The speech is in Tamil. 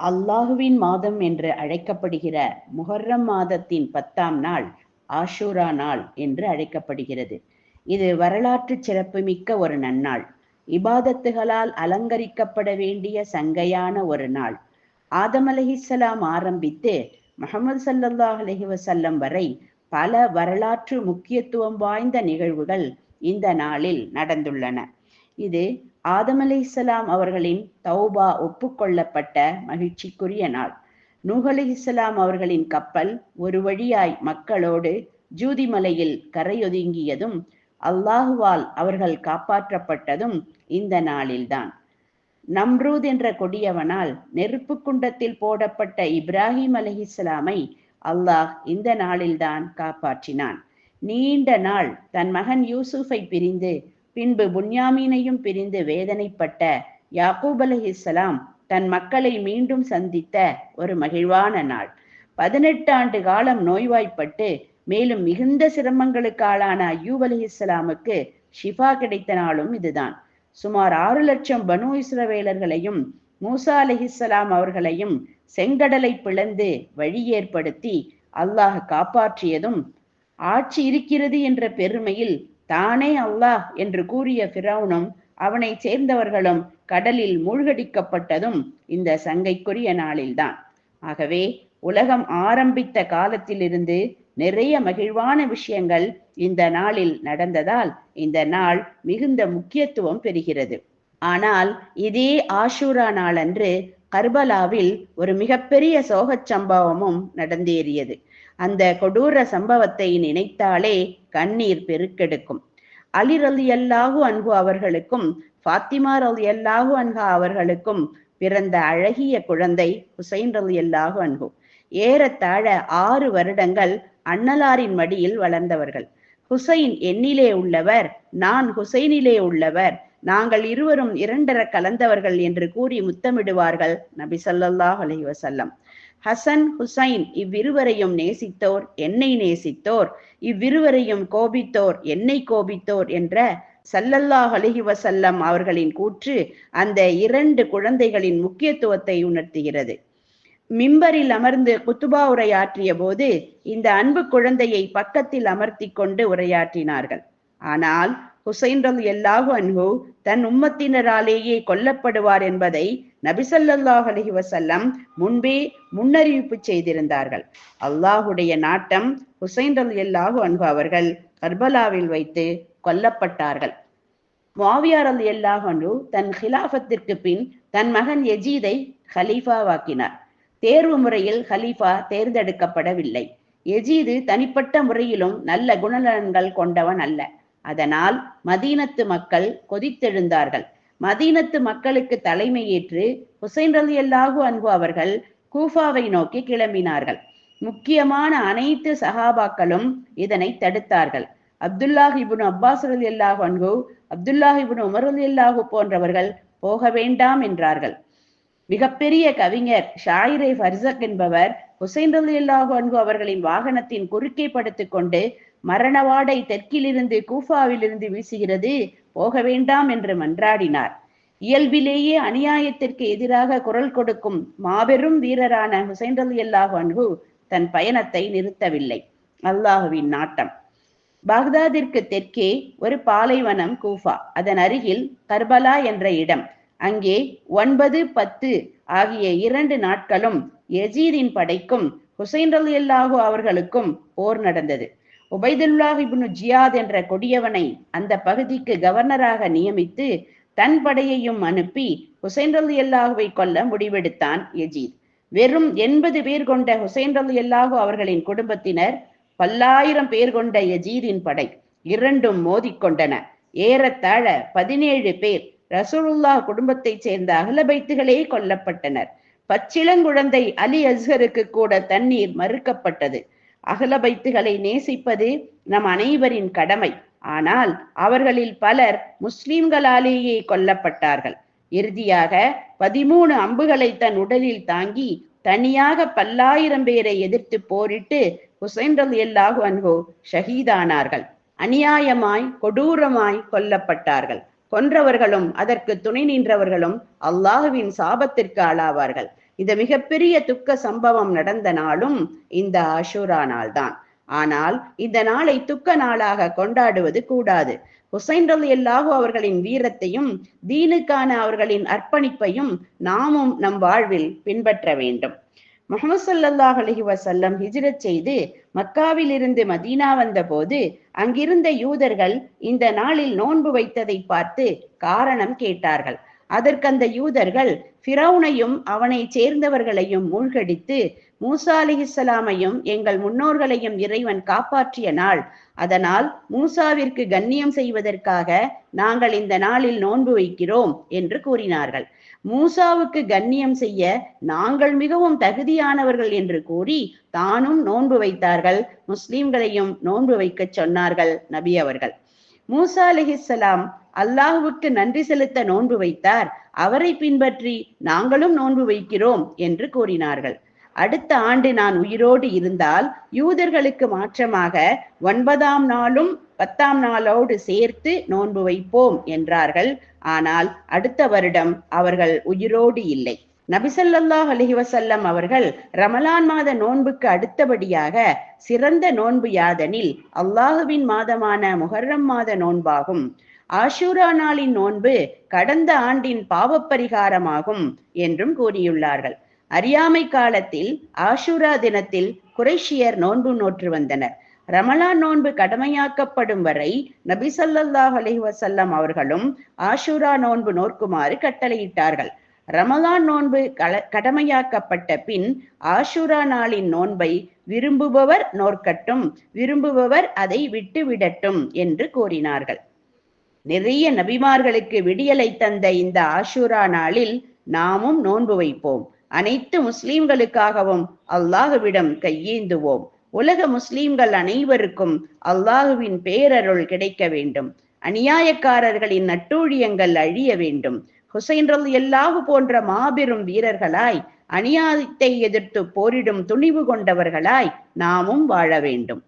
அல்லாஹுவின் மாதம் என்று அழைக்கப்படுகிற முஹர்ரம் மாதத்தின் பத்தாம் நாள் ஆஷூரா நாள் என்று அழைக்கப்படுகிறது. இது வரலாற்று சிறப்புமிக்க ஒரு நன்னாள். இபாதத்துகளால் அலங்கரிக்கப்பட வேண்டிய சங்கையான ஒரு நாள். ஆதம் அலஹிசலாம் ஆரம்பித்து முகமது சல்லல்லாஹ் அலஹி வசல்லம் வரை பல வரலாற்று முக்கியத்துவம் வாய்ந்த நிகழ்வுகள் இந்த நாளில் நடந்துள்ளன. இது ஆதம் அலிஸ்லாம் அவர்களின் தௌபா ஒப்புக்கொள்ளப்பட்ட மகிழ்ச்சிக்குரிய நாள். நூஹ் அலிஸ்லாம் அவர்களின் கப்பல் ஒரு வழியாய் மக்களோடு ஜூதிமலையில் கரையொதுங்கியதும் அல்லாஹுவால் அவர்கள் காப்பாற்றப்பட்டதும் இந்த நாளில்தான். நம்ரூத் என்ற கொடியவனால் நெருப்பு குண்டத்தில் போடப்பட்ட இப்ராஹிம் அலஹிஸ்லாமை அல்லாஹ் இந்த நாளில்தான் காப்பாற்றினான். நீண்ட நாள் தன் மகன் யூசுஃபை பிரிந்து பின்பு புன்யாமீனையும் பிரிந்து வேதனைப்பட்ட யாக்கூப் அலஹிஸ்லாம் தன் மக்களை மீண்டும் சந்தித்த ஒரு மகிழ்வான நாள். பதினெட்டு ஆண்டு காலம் நோய்வாய்ப்பட்டு மேலும் மிகுந்த சிரமங்களுக்கு ஆளான அய்யூப் அலிஹிஸ்லாமுக்கு ஷிஃபா கிடைத்த நாளும் இதுதான். சுமார் ஆறு லட்சம் பனு இஸ்ரவேலர்களையும் மூசா அலிஹிஸ்லாம் அவர்களையும் செங்கடலை பிளந்து வழி ஏற்படுத்தி அல்லாஹ் காப்பாற்றியதும் ஆட்சி இருக்கிறது என்ற பெருமையில் தானே அல்லாஹ் என்று கூறிய பிரவுனும் அவனை சேர்ந்தவர்களும் கடலில் மூழ்கடிக்கப்பட்டதும் இந்த சங்கைக்குரிய நாளில்தான். ஆகவே உலகம் ஆரம்பித்த காலத்திலிருந்து நிறைய மகிழ்வான விஷயங்கள் இந்த நாளில் நடந்ததால் இந்த நாள் மிகுந்த முக்கியத்துவம் பெறுகிறது. ஆனால் இதே ஆஷூரா நாளன்று கர்பலாவில் ஒரு மிகப்பெரிய சோகச் சம்பவமும் நடந்தேறியது. அந்த கொடூர சம்பவத்தை நினைத்தாலே கண்ணீர் பெருக்கெடுக்கும். அலி ரலி அல்லாஹு அன்பு அவர்களுக்கும் ஃபாத்திமா ரலி அல்லாஹு அன்ஹா அவர்களுக்கும் பிறந்த அழகிய குழந்தை ஹுசைன் ரலி அல்லாஹு அன்ஹு. ஏறத்தாழ ஆறு வருடங்கள் அண்ணலாரின் மடியில் வளர்ந்தவர்கள். ஹுசைன் என்னிலே உள்ளவர் நான் ஹுசைனிலே உள்ளவர் நாங்கள் இருவரும் இரண்டர கலந்தவர்கள் என்று கூறி முத்தமிடுவார்கள் நபி சல்லாஹ் அலி வசல்லம் ஹசன் ஹுசைன் இவ்விருவரையும் நேசித்தோர் என்னை நேசித்தோர் இவ்விருவரையும் கோபித்தோர் என்னை கோபித்தோர் என்ற சல்லல்லாஹ் அலிஹி வசல்லம் அவர்களின் கூற்று அந்த இரண்டு குழந்தைகளின் முக்கியத்துவத்தை உணர்த்துகிறது. மிம்பரில் அமர்ந்து குத்துபா உரையாற்றிய போது இந்த அன்பு குழந்தையை பக்கத்தில் அமர்த்தி கொண்டு உரையாற்றினார்கள். ஆனால் ஹுசைன் ரல் அல்லாஹு அன்ஹு தன் உம்மத்தினராலேயே கொல்லப்படுவார் என்பதை நபிசல்லாஹ் அலஹி வசல்லம் முன்பே முன்னறிவிப்பு செய்திருந்தார்கள். அல்லாஹுடைய நாட்டம் ஹுசைன் ரல் அல்லாஹு அன்ஹு அவர்கள் கர்பலாவில் வைத்து கொல்லப்பட்டார்கள். மாவியார் அல் அல்லாஹ் அன்ஹு தன் ஹிலாஃபத்திற்கு பின் தன் மகன் எஜீதை ஹலீஃபாவாக்கினார். தேர்வு முறையில் ஹலீஃபா தேர்ந்தெடுக்கப்படவில்லை. எஜீது தனிப்பட்ட முறையிலும் நல்ல குணநலன்கள் கொண்டவன் அல்ல. அதனால் மதீனத்து மக்கள் கொதித்தெழுந்தார்கள். மதீனத்து மக்களுக்கு தலைமையேற்று ஹுசைன் ரலி அல்லாஹு அன்பு அவர்கள் கூஃபாவை நோக்கி கிளம்பினார்கள். முக்கியமான அனைத்து சஹாபாக்களும் இதனை தடுத்தார்கள். அப்துல்லாஹ் இபுன் அப்பாஸ் அலி அல்லாஹு அன்ஹு அப்துல்லாஹ் இபுன் உமர் அலி அல்லாஹு போன்றவர்கள் போக வேண்டாம் என்றார்கள். மிகப்பெரிய கவிஞர் ஷாயிரே ஃபர்சக் என்பவர் ஹுசைன் அலி அல்லாஹு அன்பு அவர்களின் வாகனத்தின் குறுக்கே படுத்துக் கொண்டு மரணவாடை தெற்கிலிருந்து கூஃபாவிலிருந்து வீசுகிறது. போக வேண்டாம் என்று மன்றாடினார். இயல்பிலேயே அநியாயத்திற்கு எதிராக குரல் கொடுக்கும் மாபெரும் வீரரான ஹுசைன் அலி அல்லாஹ் அன்ஹு தன் பயணத்தை நிறுத்தவில்லை. அல்லாஹுவின் நாட்டம். பாக்தாதிற்கு தெற்கே ஒரு பாலைவனம் கூஃபா. அதன் அருகில் கர்பலா என்ற இடம். அங்கே ஒன்பது பத்து ஆகிய இரண்டு நாட்களும் எஜீதின் படைக்கும் ஹுசைன் அலி அல்லாஹு அவர்களுக்கும் போர் நடந்தது. உபைதுல்லாஹ் இப்னு ஜியாத் என்ற கொடியவனை அந்த பகுதிக்கு கவர்னராக நியமித்து தன் படையையும் அனுப்பி ஹுசைன் அலி அல்லாஹுவை கொல்ல முடிவெடுத்தான் எஜீத் வெறும் எண்பது பேர் கொண்ட ஹுசைன் அலி அல்லாஹு அவர்களின் குடும்பத்தினர் பல்லாயிரம் பேர் கொண்ட யஜீதின் படை இரண்டும் மோதிக்கொண்டன. ஏறத்தாழ பதினேழு பேர் ரசூலுல்லா குடும்பத்தைச் சேர்ந்த அகலபைத்துகளே கொல்லப்பட்டனர். பச்சிளங்குழந்தை அலி அஸ்ஹருக்கு கூட தண்ணீர் மறுக்கப்பட்டது. அகல பைத்துகளை நேசிப்பது நம் அனைவரின் கடமை. ஆனால் அவர்களில் பலர் முஸ்லிம்களாலேயே கொல்லப்பட்டார்கள். இறுதியாக பதிமூணு அம்புகளை தன் உடலில் தாங்கி தனியாக பல்லாயிரம் பேரை எதிர்த்து போரிட்டு ஹுசைன் ரலி அல்லாஹு அன்ஹோ ஷஹீதானார்கள். அநியாயமாய் கொடூரமாய் கொல்லப்பட்டார்கள். கொன்றவர்களும் அதற்கு துணை நின்றவர்களும் அல்லாஹுவின் சாபத்திற்கு ஆளாவார்கள். இந்த மிகப்பெரிய துக்க சம்பவம் நடந்த நாளும் இந்த ஆஷூரா நாள் தான் ஆனால் இந்த நாளை துக்க நாளாக கொண்டாடுவது கூடாது. ஹுசைன் ரலி அல்லாஹு அவர்களின் வீரத்தையும் தீனுக்கான அவர்களின் அர்ப்பணிப்பையும் நாமும் நம் வாழ்வில் பின்பற்ற வேண்டும். முகமது சல்லாஹ் அலஹி வசல்லம் ஹிஜ்ரத் செய்து மக்காவில் இருந்து மதீனா வந்த போது அங்கிருந்த யூதர்கள் இந்த நாளில் நோன்பு வைத்ததை பார்த்து காரணம் கேட்டார்கள். அதற்கு அந்த யூதர்கள் ஃபிரௌனையும் அவனை சேர்ந்தவர்களையும் மூழ்கடித்து மூசா அலிஹிஸ்லாமையும் எங்கள் முன்னோர்களையும் இறைவன் காப்பாற்றிய நாள். அதனால் மூசாவிற்கு கண்ணியம் செய்வதற்காக நாங்கள் இந்த நாளில் நோன்பு வைக்கிறோம் என்று கூறினார்கள். மூசாவுக்கு கண்ணியம் செய்ய நாங்கள் மிகவும் தகுதியானவர்கள் என்று கூறி தானும் நோன்பு வைத்தார்கள். முஸ்லிம்களையும் நோன்பு வைக்கச் சொன்னார்கள் நபி அவர்கள். மூசா அலிஹிஸ்லாம் அல்லாஹுவுக்கு நன்றி செலுத்த நோன்பு வைத்தார். அவரை பின்பற்றி நாங்களும் நோன்பு வைக்கிறோம் என்று கூறினார்கள். அடுத்த ஆண்டு நான் உயிரோடு இருந்தால் யூதர்களுக்கு மாற்றமாக ஒன்பதாம் நாளும் பத்தாம் நாளோடு சேர்த்து நோன்பு வைப்போம் என்றார்கள். ஆனால் அடுத்த வருடம் அவர்கள் உயிரோடு இல்லை. நபிசல்லாஹ் அலகிவசல்லம் அவர்கள் ரமலான் மாத நோன்புக்கு அடுத்தபடியாக சிறந்த நோன்பு யாதனில் அல்லாஹுவின் மாதமான முஹர்ரம் மாத நோன்பாகும். ஆஷூரா நாளின் நோன்பு கடந்த ஆண்டின் பாவப்பரிகாரமாகும் என்றும் கூறியுள்ளார்கள். அறியாமை காலத்தில் ஆஷூரா தினத்தில் குறைஷியர் நோன்பு நோற்று வந்தனர். ரமலான் நோன்பு கடமையாக்கப்படும் வரை நபி சல்லாஹ் வசல்லம் அவர்களும் ஆஷூரா நோன்பு நோக்குமாறு கட்டளையிட்டார்கள். ரமலான் நோன்பு கடமையாக்கப்பட்ட பின் ஆஷூரா நாளின் நோன்பை விரும்புபவர் நோற்கட்டும் விரும்புபவர் அதை விட்டு விடட்டும் என்று கூறினார்கள். நிறைய நபிமார்களுக்கு விடியலை தந்த இந்த ஆஷூரா நாளில் நாமும் நோன்பு வைப்போம். அனைத்து முஸ்லிம்களுக்காகவும் அல்லாஹுவிடம் கையேந்துவோம். உலக முஸ்லிம்கள் அனைவருக்கும் அல்லாஹுவின் பேரருள் கிடைக்க வேண்டும். அநியாயக்காரர்களின் நட்டூழியங்கள் அழிய வேண்டும். ஹுசைன் ரல் எல்லாஹு போன்ற மாபெரும் வீரர்களாய் அநியாயத்தை எதிர்த்து போரிடும் துணிவு கொண்டவர்களாய் நாமும் வாழ வேண்டும்.